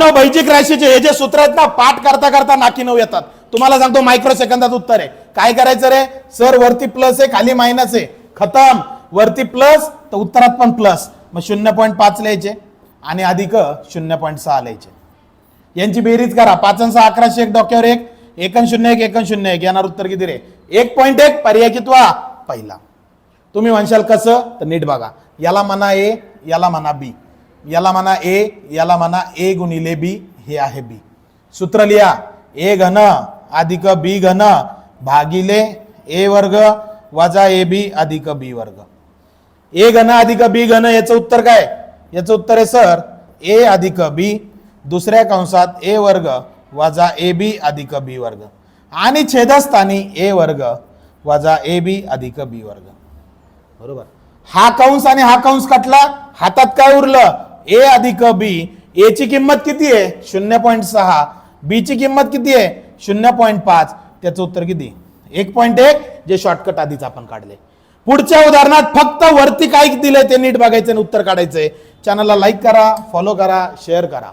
मित्रांनो बैजिक राशीचे हे जे सूत्र आहेत ना पाठ करता करता नाकी नऊ येतात. तुम्हाला सांगतो मायक्रो सेकंदात उत्तर आहे. काय करायचं रे? सर वरती प्लस आहे खाली मायनस आहे. खतम. वरती प्लस तर उत्तरात पण प्लस मग शून्य पॉईंट पाच लिहायचे आणि अधिक शून्य पॉईंट सहा लिहायचे. यांची बेरीज करा. पाच आणि सहा अकराशे एक डोक्यावर एक. एकन शून्य एक एकन शून्य एक. येणार उत्तर किती रे? एक पॉईंट एक. पर्याय कितवा पहिला. तुम्ही म्हणशाल कसं? तर नीट बघा. याला म्हणा ए याला म्हणा बी. याला म्हणा ए याला म्हणा ए गुणिले बी हे आहे बी. सूत्र लिहा. ए घन अधिक बी घन भागिले ए वर्ग वजा ए बी अधिक बी वर्ग. ए घन अधिक बी घन याचं उत्तर काय? याचं उत्तर आहे सर ए अधिक बी दुसऱ्या कंसात ए वर्ग वजा ए बी अधिक बी वर्ग. आणि छेदस्थानी ए वर्ग वजा ए बी अधिक बी वर्ग. बरोबर? हा कंस आणि हा कंस कटला हातात काय उरलं? ए अधिक बी ए ची किंमत किती आहे? शून्य पॉईंट सहा. बी ची किंमत किती आहे? शून्य पॉईंट पाच. त्याचं उत्तर किती? एक पॉईंट एक जे शॉर्टकट आधीच आपण काढले. पुढच्या उदाहरणात फक्त वरती काय दिलंय ते नीट बघायचं आणि उत्तर काढायचंय. चॅनलला लाईक करा फॉलो करा शेअर करा.